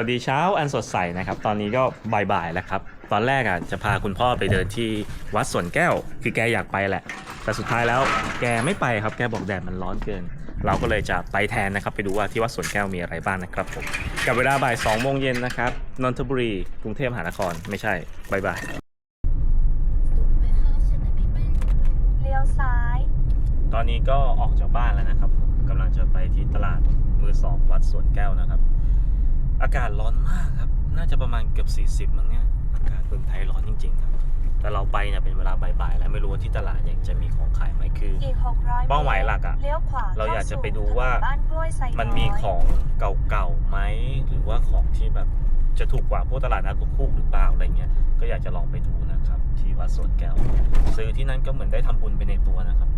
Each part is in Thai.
สวัสดีเช้าอันสดใสนะครับ ตอนนี้ก็บ่ายๆแล้วครับ ตอนแรกอะจะพาคุณพ่อไปเดินที่วัดสวนแก้ว คือแกอยากไปแหละ แต่สุดท้ายแล้วแกไม่ไปครับแกบอกแดดมันร้อนเกิน เราก็เลยจะไปแทนนะครับ ไปดูว่าที่วัดสวนแก้วมีอะไรบ้างนะครับผมกับเวลาบ่าย2โมงเย็นนะครับนนทบุรีกรุงเทพมหานครไม่ใช่บายบายเลี้ยวซ้ายตอนนี้ก็ออกจากบ้านแล้วนะครับผมกำลังจะไปที่ตลาดมือสองวัดสวนแก้วนะครับ อากาศร้อนมากครับ น่าจะประมาณเกือบ 40มั้งเนี่ย อากาศเมืองไทยร้อนจริง ๆ ครับ แต่เราไปเนี่ยเป็นเวลาบ่ายๆแล้วไม่รู้ว่าที่ตลาดยังจะมีของขายไหมคืออีก600เป้าหมายหลักอะเลี้ยวขวาเราอยากจะไปดูเข้สู่ว่าถนนบ้านกล้วยไซน้อยมันมีของเก่าๆไหมหรือว่าของที่แบบจะถูกกว่าพวกตลาดนัดคู่หรือเปล่าอะไรเงี้ย ก็อยากจะลองไปดูนะครับ ที่วัดสวนแก้ว ซื้อที่นั่นก็เหมือนได้ทำบุญไปในตัวนะครับ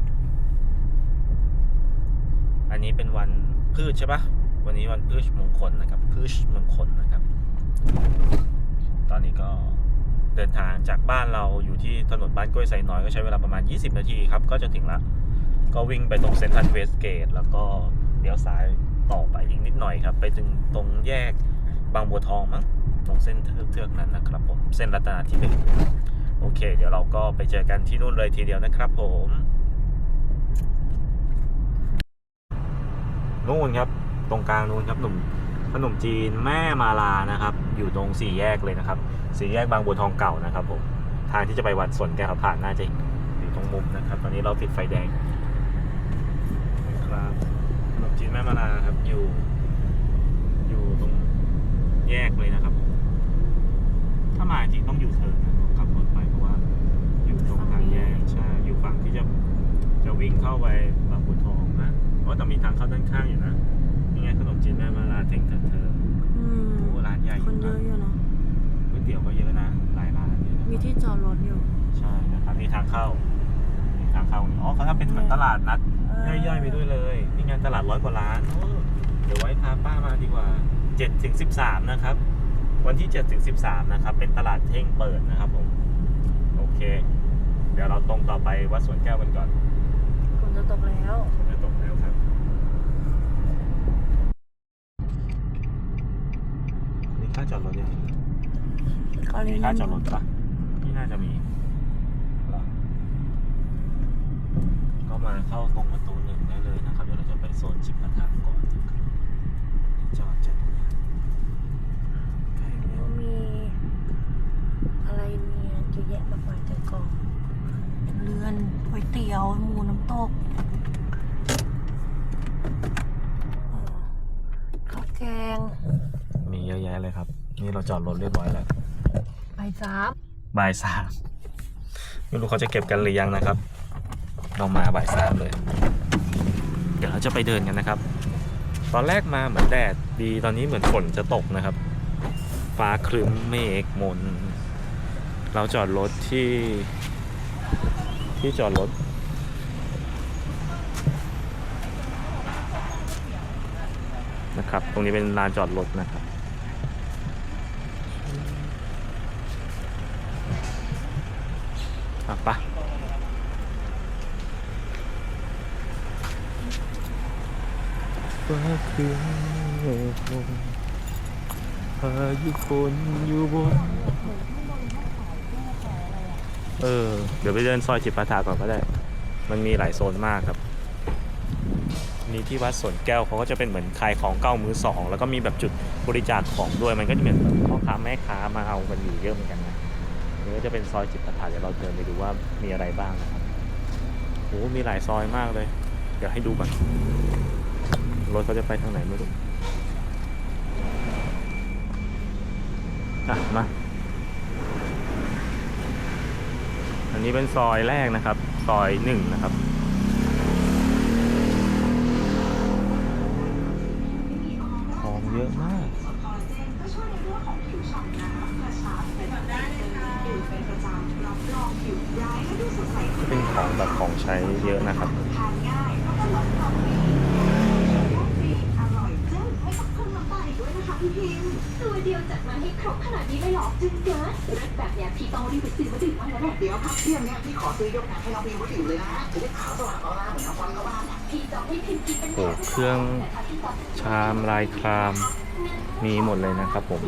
อันนี้เป็นวันพืชใช่ปะ วันนี้วันพืชมงคลนะครับพืชมงคลนะครับ ตอนนี้ก็เดินทางจากบ้านเราอยู่ที่ถนนบ้านกล้วยไซน้อยก็ใช้เวลาประมาณ 20 นาทีครับ ก็จะถึงละก็วิ่งไปตรงเซนทรัลเวสเกต แล้วก็เลี้ยวซ้ายต่อไปอีกนิดหน่อยครับ ไปถึงตรงแยกบางบัวทองมั้งตรงเส้นเทือกนั้นนะครับผมเส้นรัตนาธิเบศโอเค เดี๋ยวเราก็ไปเจอกันที่นู่นเลยทีเดียวนะครับผมนู่นครับ ตรงกลางนู่นครับหนุ่มขนมจีนแม่มาลานะครับ อยู่ตรงสี่แยกเลยนะครับสี่แยกบางบัวทองเก่านะครับผมทางที่จะไปวัดสวนแก้วผ่านน่าจะอยู่ตรงมุมนะครับ ตอนนี้เราติดไฟแดงครับขนมจีนแม่มาลาครับอยู่ อยู่ตรงแยกเลยนะครับ ถ้ามาจริงต้องอยู่เทิร์นนะขับรถไปเพราะว่า อยู่ตรงทางแยกใช่อยู่ฝั่งที่จะจะวิ่งเข้าไปบางบัวทองนะเพราะแต่มีทางเข้าด้านข้างอยู่นะ นี่ไงขนมจีนแม่มาลาเท่งเถิดเธออืม โอ้ร้านใหญ่อคนเยนะอะอยู่เนาะ ก๋วยเตี๋ยวก็เยอะนะ หลายร้านอยู่นะมีที่จอดรถอยู่ ใช่นะครับมีทางเข้ามีทางเข้าอ๋อเขาทำเป็นเหมือนตลาดนัด ย่อยๆไปด้วยเลย นี่งานตลาดร้อยกว่าร้านโอ้เดี๋ยวไว้พาป้ามาดีกว่า7ถึง13 นะครับ วันที่7ถึง13 นะครับ เป็นตลาดเท่งเปิดนะครับผม โอเค เดี๋ยวเราตรงต่อไปวัดสวนแก้วกันก่อน ฝนจะตกแล้วฝนจะตกแล้วครับ มี ค่าจอดรถยังไงก็เลยมีค่าจอดรถปะไม่น่าจะมีเหรอก็มาเข้าตรงประตูหนึ่งได้เลยนะครับ เดี๋ยวเราจะไปโซนจิบประทานก่อนนะครับจอดจากตรงนี้ใกล้แล้ว มีอะไรเนี่ยเยอะแยะมากมายใจกองเรือนก๋วยเตี๋ยวหมูน้ำตกเออข้าวแกง มีเยอะแยะเลยครับ นี่ เราจอดรถเรียบร้อยแล้วใบจ้าบบ่ายสามไม่รู้เขาจะเก็บกันหรือยังนะครับ เรามาบ่ายสามเลย เดี๋ยวเราจะไปเดินกันนะครับ ตอนแรกมาเหมือนแดดดีตอนนี้เหมือนฝนจะตกนะครับ ฟ้าครึ้มเมฆมน เราจอดรถที่ ที่จอดรถนะครับ ตรงนี้เป็นลานจอดรถนะครับ อะปะ ฟ้าคืนเมฆลงพายุฝนอยู่บน เออ เดี๋ยวไปเดินซอยจิตประทาก่อนก็ได้ มันมีหลายโซนมากครับ นี่ที่วัดสวนแก้วเขาก็จะเป็นเหมือนขายของเก้ามือสอง แล้วก็มีแบบจุดบริจาคของด้วย มันก็จะเหมือนแบบพ่อค้าแม่ค้ามาเอากันอยู่เยอะเหมือนกันนะนี่ก็จะเป็นซอยจิตประทาเดี๋ยวเราเดินไปดูว่ามีอะไรบ้างนะครับโอ้มีหลายซอยมากเลย เดี๋ยวให้ดูก่อน รถเขาจะไปทางไหนไม่รู้อะมาอันนี้เป็นซอยแรกนะครับ ซอยหนึ่งนะครับ เดี๋ยวครับเที่ยงเนี้ยพี่ขอซื้อยกน้ำให้น้องพิมไว้ดื่มเลยนะจะได้ขาวสว่างออร่าเหมือนน้ำฟันก็บ้านอะพี่จะให้พิมพ์กินเป็นโอ้เครื่องชามลายครามมีหมดเลยนะครับผม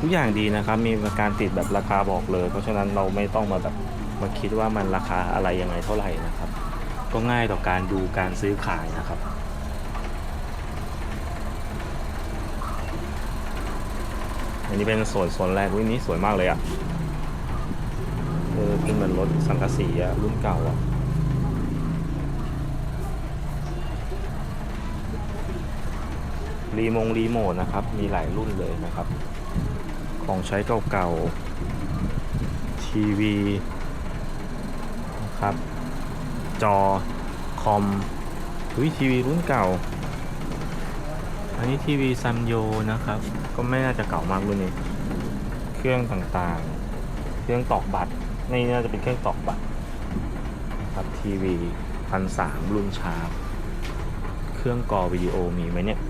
ทุกอย่างดีนะครับ มีการติดแบบราคาบอกเลย เพราะฉะนั้นเราไม่ต้องมาแบบมาคิดว่ามันราคาอะไรยังไงเท่าไหร่นะครับ ก็ง่ายต่อการดูการซื้อขายนะครับ อันนี้เป็นส่วนสวนแรกวินี้สวยมากเลยอะเออเป็นเหมือนรถสังกะสีอะรุ่นเก่าอะรีมงรีโมทนะครับ มีหลายรุ่นเลยนะครับ ของใช้เก่าๆ ทีวีนะครับ จอ คอมวิทีวีรุ่นเก่า อันนี้ทีวีซัมโยนะครับ ก็ไม่น่าจะเก่ามากรุ่นนี้ เครื่องต่างๆ เครื่องตอกบัตรนี่น่าจะเป็นเครื่องตอกบัตรครับทีวีพันสามรุ่นชาร์ปเครื่องกอวิดีโอมีไหมเนี่ย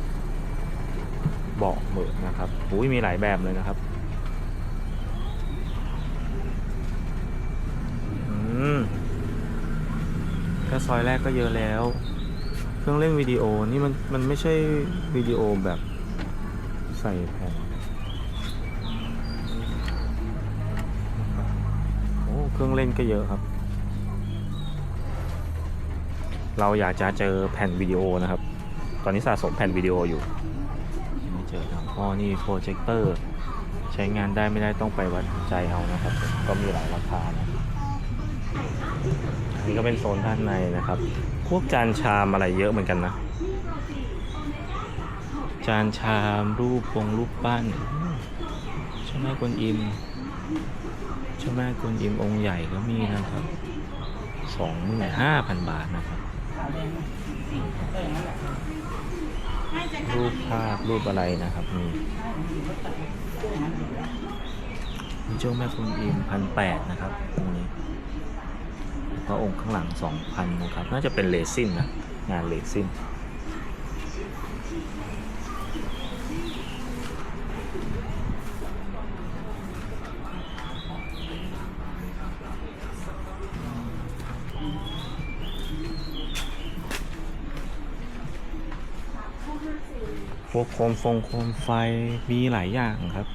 เบาะเหมือนนะครับอุ้ยมีหลายแบบเลยนะครับอืมแค่ซอยแรกก็เยอะแล้ว เครื่องเล่นวิดีโอนี่มันมันไม่ใช่วิดีโอแบบใส่แผ่นโอ้เครื่องเล่นก็เยอะครับ เราอยากจะเจอแผ่นวิดีโอนะครับ ตอนนี้สะสมแผ่นวิดีโออยู่ไม่เจอครับอ๋อนี่โปรเจคเตอร์ใช้งานได้ไม่ได้ต้องไปวัดใจเอานะครับ ก็มีหลายราคานะอันนี่ก็เป็นโซนด้านในนะครับ พวกจานชามอะไรเยอะเหมือนกันนะ จานชามรูปปงรูปปั้นเจ้าแม่กวนอิมเจ้าแม่กวนอิมองค์ใหญ่ก็มีนะครับสองหมื่นห้าพันบาทนะครับ รูปภาพรูปอะไรนะครับมีมีเจ้าแม่คุณอิมพันแปดนะครับตรงนี้ แล้วก็องค์ข้างหลังสองพันนะครับ น่าจะเป็นเลซินนะ งานเลซินพวกโคมฟงโคมไฟมีหลายอย่างครับ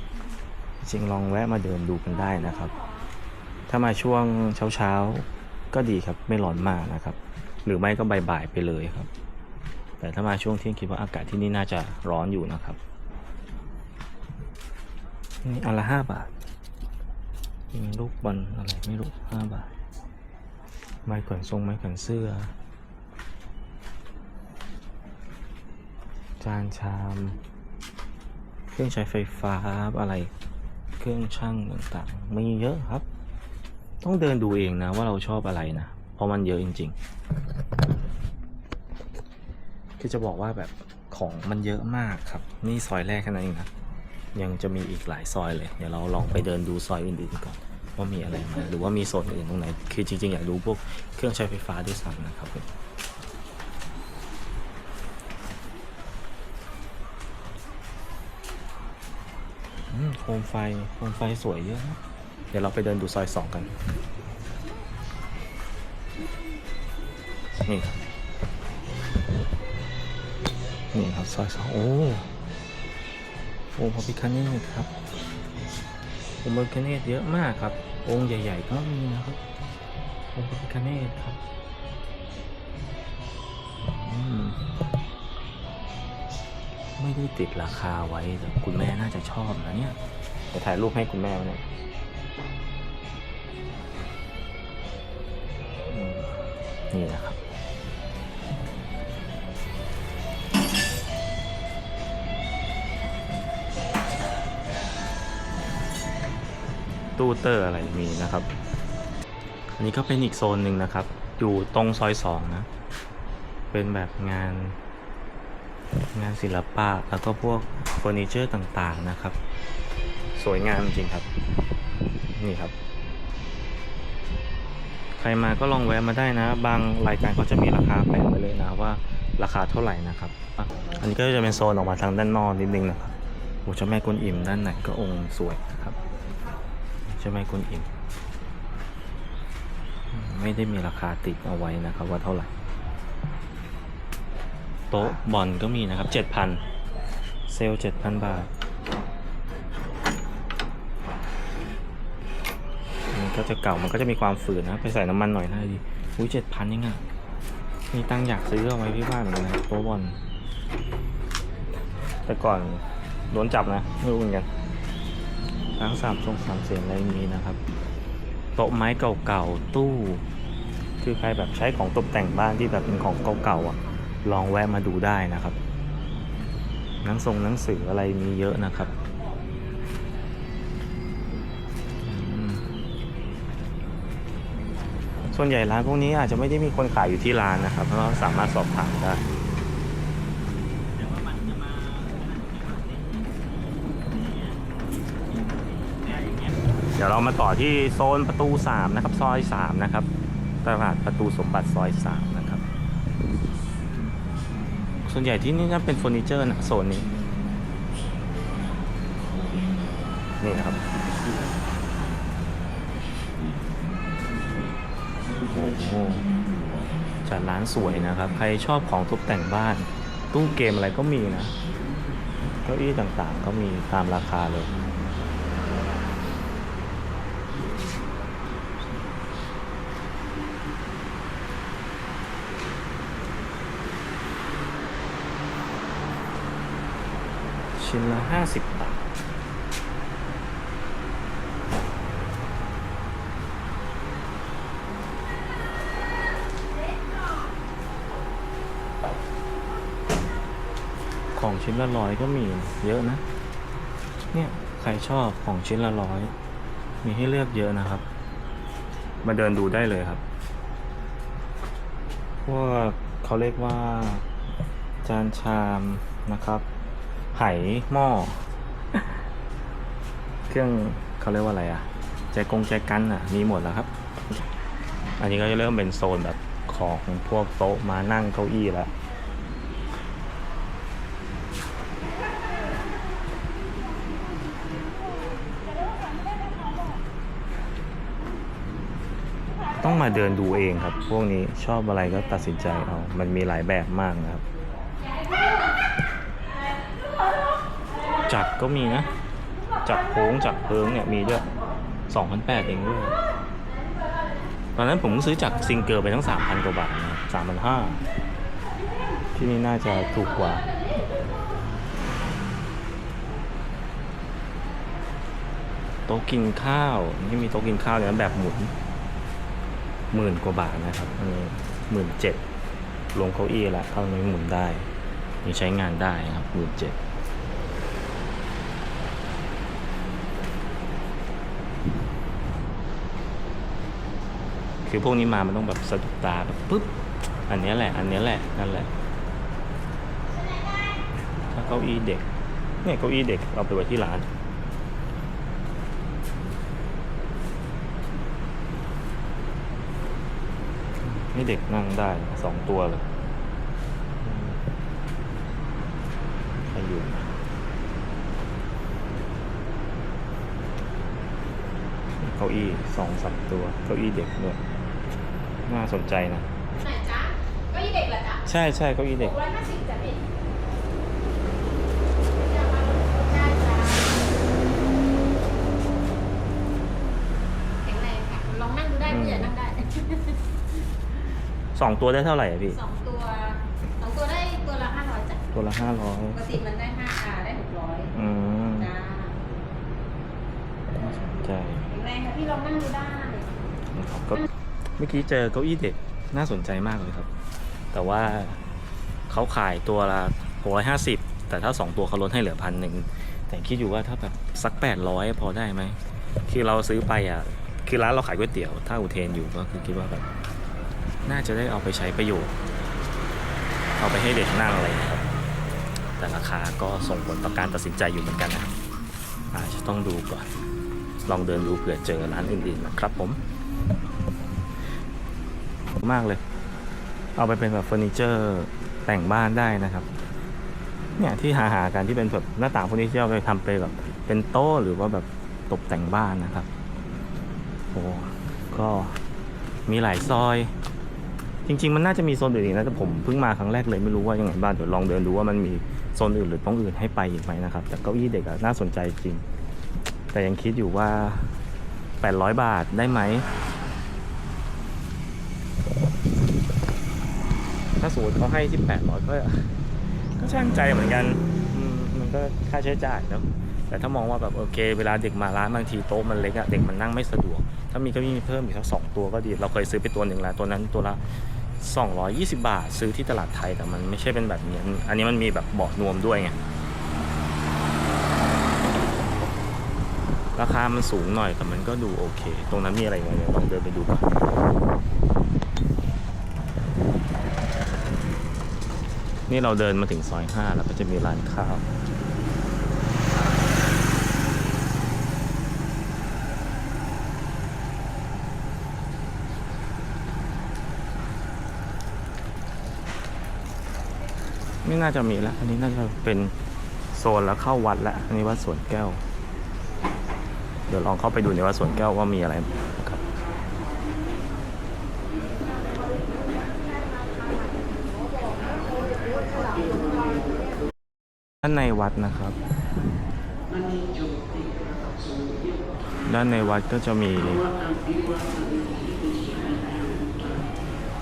จริงลองแวะมาเดินดูกันได้นะครับ ถ้ามาช่วงเช้าๆ ก็ดีครับไม่ร้อนมากนะครับ หรือไม่ก็บ่ายๆไปเลยครับ แต่ถ้ามาช่วงเที่ยงคิดว่าอากาศที่นี่น่าจะร้อนอยู่นะครับนี่อันละห้าบาทมีลูกบอลอะไรไม่รู้ห้าบาท ไม้แขวนทรงไม้แขวนเสื้อ จานชาม เครื่องใช้ไฟฟ้าอะไร เครื่องช่างต่างๆมีเยอะครับ ต้องเดินดูเองนะว่าเราชอบอะไรนะ เพราะมันเยอะจริง ๆ คือจะบอกว่าแบบของมันเยอะมากครับ นี่ซอยแรกแค่นั้นเองนะ ยังจะมีอีกหลายซอยเลย เดี๋ยวเราลองไปเดินดูซอยอื่นๆก่อนว่ามีอะไรไหมหรือว่ามีโซนอื่นตรงไหน คือจริงๆ อยากดูพวกเครื่องใช้ไฟฟ้าด้วยซ้ำนะครับผมอืมโคมไฟ โคมไฟสวยเยอะนะ เดี๋ยวเราไปเดินดูซอยสองกัน นี่ครับนี่ครับซอยสองโอ้โอ้พระพิคเนตครับองค์พระพิคเนตเยอะมากครับ องค์ใหญ่ ๆ ก็มีนะครับองค์พระพิคเนตครับไม่ได้ติดราคาไว้แต่คุณแม่น่าจะชอบนะเนี่ยเดี๋ยวถ่ายรูปให้คุณแม่ไว้หน่อย นี่นะครับ ตู้เตอร์อะไรมีนะครับ อันนี้ก็เป็นอีกโซนหนึ่งนะครับ อยู่ตรงซอยสองนะ เป็นแบบงานงานศิลปะแล้วก็พวกเฟอร์นิเจอร์ต่างๆนะครับ สวยงามจริงครับ นี่ครับ ใครมาก็ลองแวะมาได้นะ บางรายการก็จะมีราคาแปะไว้เลยนะว่าราคาเท่าไหร่นะครับ อันนี้ก็จะเป็นโซนออกมาทางด้านนอกนิดนึงนะครับโอ้เจ้าแม่กวนอิมด้านไหนก็องค์สวยนะครับเจ้าแม่กวนอิมอืมไม่ได้มีราคาติดเอาไว้นะครับว่าเท่าไหร่ โต๊ะบอลก็มีนะครับเจ็ดพันเซลเจ็ดพันบาท ก็จะเก่ามันก็จะมีความฝืนนะ ไปใส่น้ำมันหน่อยนะดีอุ้ยเจ็ดพันยังอะมีตังอยากซื้อเอาไว้ที่บ้านเหมือนกันนะโต๊ะบอลแต่ก่อนโดนจับนะไม่รู้เหมือนกันทั้งสามทรงสามเสียงอะไรมีนะครับ โต๊ะไม้เก่าๆตู้ คือใครแบบใช้ของตกแต่งบ้านที่แบบเป็นของเก่าๆอะ ลองแวะมาดูได้นะครับหนังทรงหนังสืออะไรมีเยอะนะครับ ส่วนใหญ่ร้านพวกนี้อาจจะไม่ได้มีคนขายอยู่ที่ร้านนะครับเพราะว่าสามารถสอบถามได้เดี๋ยวเรามาต่อที่โซนประตู 3 นะครับ ซอย 3 นะครับ ตลาดประตูสมบัติซอย 3 นะครับ ส่วนใหญ่ที่นี่น่าเป็นเฟอร์นิเจอร์นะโซนนี้ นี่นะครับ จัดร้านสวยนะครับ ใครชอบของตกแต่งบ้าน ตู้เกมอะไรก็มีนะ เก้าอี้ต่างๆ ก็มีตามราคาเลยชิ้นละห้าสิบ ชิ้นละร้อยก็มีเยอะนะ เนี่ยใครชอบของชิ้นละร้อยมีให้เลือกเยอะนะครับ มาเดินดูได้เลยครับพวกเขาเรียกว่า จานชามนะครับไหหม้อ เครื่องเขาเรียกว่าอะไรอะแจกงแจกันอะมีหมดแล้วครับ อันนี้ก็จะเริ่มเป็นโซนแบบของพวกโต๊ะมานั่งเก้าอี้แล้ว มาเดินดูเองครับ พวกนี้ชอบอะไรก็ตัดสินใจเอา มันมีหลายแบบมากนะครับ จักก็มีนะ จักโค้งจักเพิงเนี่ยมีด้วยสองพันแปดเองด้วย ตอนนั้นผมซื้อจากซิงเกิลไปทั้งสามพันกว่าบาทนะสามพันห้าที่นี่น่าจะถูกกว่าโต๊ะกินข้าวนี่มีโต๊ะกินข้าวเนี่ยแบบหมุน หมื่นกว่าบาทนะครับหมื่นเจ็ดลงเก้าอี้ละเท่านี้หมุนได้ยังใช้งานได้ครับหมื่นเจ็ดคือพวกนี้มามันต้องแบบสะดุดตาแบบปุ๊บ อันนี้แหละ อันนี้แหละ นั่นแหละ ถ้าเก้าอี้เด็ก เนี่ยเก้าอี้เด็กเอาไปไว้ที่ร้าน ให้เด็กนั่งได้สองตัวเลยใครอยู่เก้าอี้สองสามตัวเก้าอี้เด็กด้วยน่าสนใจนะไหนจ๊ะเก็ยี่เด็กเหรอจ๊ะใช่ใช่เก้าอี้หเด็กกร้อยห้าสิบจ้ะพี่ได้จ้ะแข็งแรงค่ะ ลองนั่งดูได้ผู้ใหญ่นั่งได้ สองตัวได้เท่าไหร่อะพี่ สองตัวสองตัวได้ตัวละห้าร้อยจ้ะตัวละห้าร้อยปกติมันได้ห้าอ่าได้หกร้อยอืมจ้าน่าสนใจแข็งแรงค่ะพี่ลองนั่งดูได้นะครับก็เมื่อกี้เจอเก้าอี้เด็กน่าสนใจมากเลยครับ แต่ว่าเขาขายตัวละ650แต่ถ้า2ตัวเขาลดให้เหลือพันหนึ่งแต่คิดอยู่ว่าถ้าแบบสัก800พอได้ไหมคือเราซื้อไปอะคือร้านเราขายก๋วยเตี๋ยว ถ้าอุเทนอยู่ก็คือคิดว่าแบบ น่าจะได้เอาไปใช้ประโยชน์ เอาไปให้เด็กนั่งอะไรอย่างเงี้ยครับ แต่ราคาก็ส่งผลต่อการตัดสินใจอยู่เหมือนกันนะอาจจะต้องดูก่อน ลองเดินดูเผื่อเจอร้านอื่นๆนะครับผม มากเลย เอาไปเป็นแบบเฟอร์นิเจอร์แต่งบ้านได้นะครับ เนี่ยที่หาหากันที่เป็นแบบหน้าต่างเฟอร์นิเจอร์ไปทำไปแบบเป็นโต๊ะหรือว่าแบบตกแต่งบ้านนะครับ โอ้ก็มีหลายซอย จริง ๆ มันน่าจะมีโซนอื่นอีกนะแต่ผมเพิ่งมาครั้งแรกเลยไม่รู้ว่ายังไงบ้างเดี๋ยวลองเดินดูว่ามันมีโซนอื่นหรือต้องอื่นให้ไปอีกไหมนะครับแต่เก้าอี้เด็กอะน่าสนใจจริง แต่ยังคิดอยู่ว่า 800 บาทได้ไหมถ้าสมมติเขาให้ที่800ก็ก็ช่างใจเหมือนกันมันก็ค่าใช้จ่ายเนอะแต่ถ้ามองว่าแบบโอเค เวลาเด็กมาร้านบางทีโต๊ะมันเล็กอะเด็กมันนั่งไม่สะดวก ถ้ามีเก็มีเพิ่มอีกสักสองตัวก็ดี เราเคยซื้อไปตัวหนึ่งแล้วตัวนั้นตัวละ 220 บาท ซื้อที่ตลาดไทยแต่มันไม่ใช่เป็นแบบนี้ อันนี้มันมีแบบเบาะนวมด้วยไง ราคามันสูงหน่อยแต่มันก็ดูโอเค ตรงนั้นมีอะไรไหมลองเดินไปดูก่อนนี่เราเดินมาถึงซอยห้าแล้วก็จะมีร้านข้าว ไม่น่าจะมีแล้ว อันนี้น่าจะเป็นโซนแล้วเข้าวัดแล้วอันนี้วัดสวนแก้ว เดี๋ยวลองเข้าไปดูในวัดสวนแก้วว่ามีอะไรนะครับด้านในวัดนะครับ ด้านในวัดก็จะมี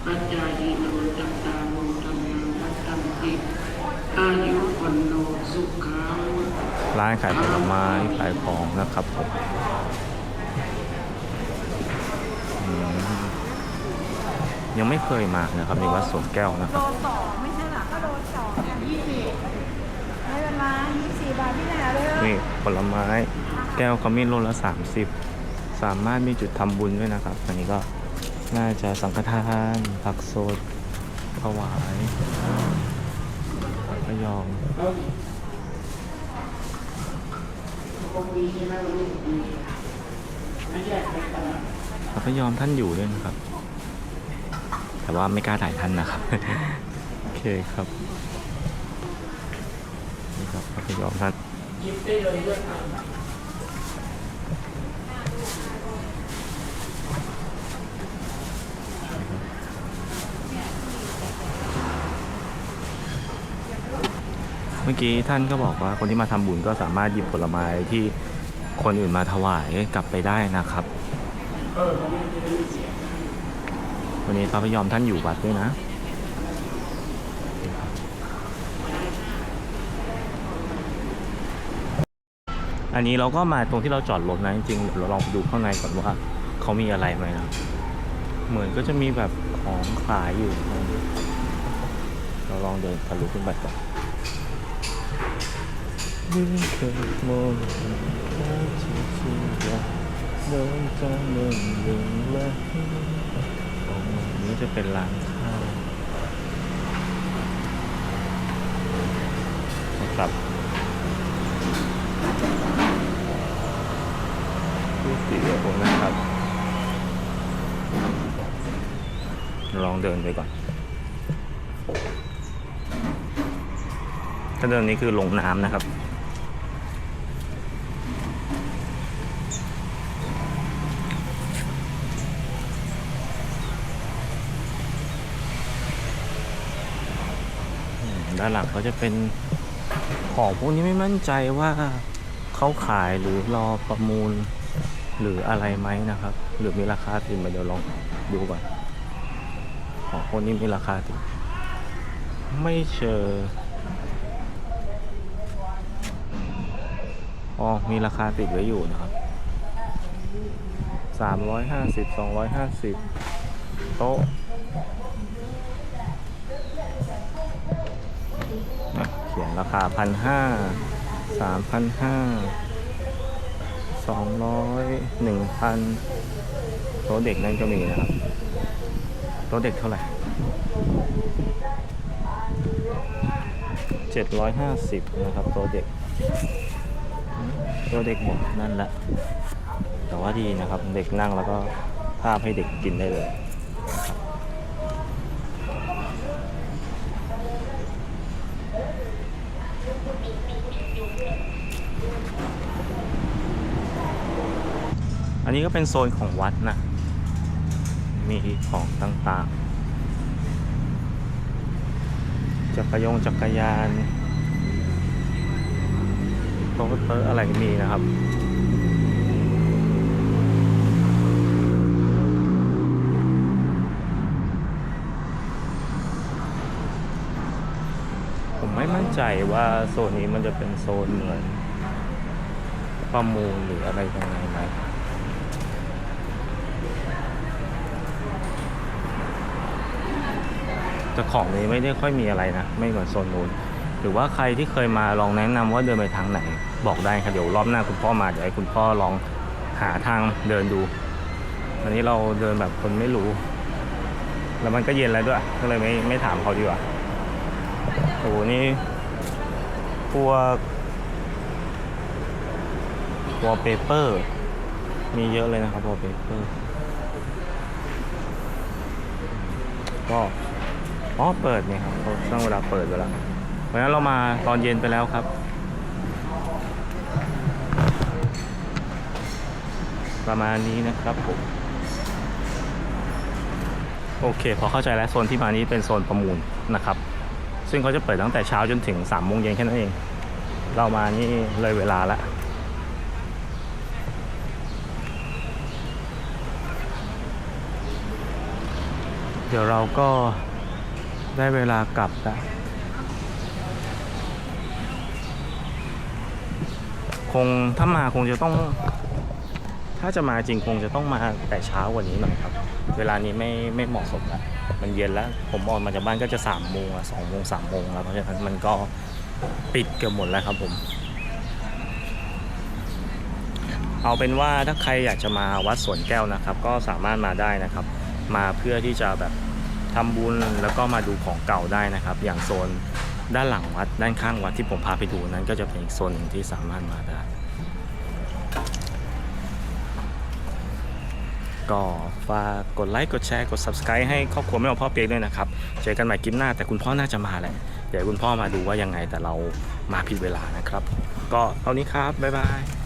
ปัจจายิโนจัตตาโมธรรมังวัฏันติอายุวันโนสุขัง ร้านขายผลไม้ขายของนะครับผมอืมยังไม่เคยมานะครับในวัดสวนแก้วนะครับสองไม่ใช่หรอถ้าโดนสองเนี่ยยี่สิบไม่เป็นไรยี่สิบบาทที่ไหนเลยนี่ผลไม้แก้วขมิ้นโลละ30สามารถมีจุดทำบุญด้วยนะครับ อันนี้ก็น่าจะสังฆทานผักสดถวายพ ระยอมพระพยอมท่านอยู่ด้วยนะครับ แต่ว่าไม่กล้าถ่ายท่านนะครับ โอเคครับนี่ครับพระพยอมท่าน มื่อกี้ท่านก็บอกว่าคนที่มาทำบุญก็สามารถหยิบผลไม้ที่คนอื่นมาถวายกลับไปได้นะครับ วันนี้พระพยอมท่านอยู่วัดด้วยนะ อันนี้เราก็มาตรงที่เราจอดรถนะจริงๆเดี๋ยวเราลองไปดูข้างในก่อนว่าเขามีอะไรไหมนะ เหมือนก็จะมีแบบของขายอยู่ เราลองเดินทะลุขึ้นไปก่อน ยิ่งเคยมองเห็นแล้วที่ที่ว่างเดินจะเดินเดินเลยตรงนี้จะเป็นร้านข้าวนะครับที่สีเหลืองนะครับ ลองเดินไปก่อนถ้าเดินนี้คือลงน้ำนะครับานหลังเขาจะเป็นของพวกนี้ไม่มั่นใจว่าเขาขายหรือรอประมูลหรืออะไรไหมนะครับ หรือมีราคาติดมาเดี๋ยวลองดูก่อนของพวกนี้มีราคาติดไม่เชออ๋อมีราคาติดไว้อยู่นะครับสามร้อยห้าสิบสองร้อยห้าสิบโต๊ะ ขียนราคาพันห้าสามพันห้าสองร้อยหนึ่งพันโต๊ะเด็กนั่นก็มีนะครับโต๊ะเด็กเท่าไหร่เจ็ดร้อยห้าสิบนะครับโต๊ะเด็กโต๊ะเด็กหมดนั่นแหละแต่ว่าดีนะครับเด็กนั่งแล้วก็ภาพให้เด็กกินได้เลย นี้ก็เป็นโซนของวัดนะ มีของต่างๆ จักรยงจักรยานโต๊ะเต๊ะอะไรมีนะครับผมไม่มั่นใจว่าโซนนี้มันจะเป็นโซนเหมือนประมูลหรืออะไรยังไงไหม แต่ของนี้ไม่ได้ค่อยมีอะไรนะ ไม่เหมือนโซนนู้นหรือว่าใครที่เคยมาลองแนะนำว่าเดินไปทางไหน บอกได้ครับเดี๋ยวรอบหน้าคุณพ่อมาเดี๋ยวให้คุณพ่อลองหาทางเดินดูวันนี้เราเดินแบบคนไม่รู้ แล้วมันก็เย็นแล้วด้วยก็เลยไม่ไม่ถามเขาดีกว่าโอ้โหนี่พวกวอลเปเปอร์มีเยอะเลยนะครับวอลเปเปอร์ก็ อ๋อ เปิดเนี่ยครับเขาตั้งเวลาเปิดไปแล้วเพราะฉะนั้นเรามาตอนเย็นไปแล้วครับ ประมาณนี้นะครับผมโอเค พอเข้าใจแล้วโซนที่มานี้เป็นโซนประมูลนะครับ ซึ่งเขาจะเปิดตั้งแต่เช้าจนถึง3ามโมงเย็นแค่นั้นเอง เรามานี่เลยเวลาละเดี๋ยวเราก็ ได้เวลากลับแล้วคงถ้ามาคงจะต้อง ถ้าจะมาจริงคงจะต้องมาแต่เช้ากว่านี้หน่อยครับ เวลานี้ไม่ไม่เหมาะสมแล้วมันเย็นแล้ว ผมออกมาจากบ้านก็จะสามโมงอะสองโมงสามโมงแล้วเพราะฉะนั้นมันก็ปิดเกือบหมดแล้วครับผม เอาเป็นว่าถ้าใครอยากจะมาวัดสวนแก้วนะครับ ก็สามารถมาได้นะครับ มาเพื่อที่จะแบบ ทำบุญแล้วก็มาดูของเก่าได้นะครับ อย่างโซนด้านหลังวัด ด้านข้างวัดที่ผมพาไปดูนั้น ก็จะเป็นอีกโซนหนึ่งที่สามารถมาได้ ก็ฝากกดไลค์กดแชร์กด subscribe ให้ครอบครัวไม่เอาพ่อเปียกด้วยนะครับเจอกันใหม่คลิปหน้าแต่คุณพ่อน่าจะมาแหละเดี๋ยวคุณพ่อมาดูว่ายังไงแต่เรามาผิดเวลานะครับ ก็เท่านี้ครับบ๊ายบาย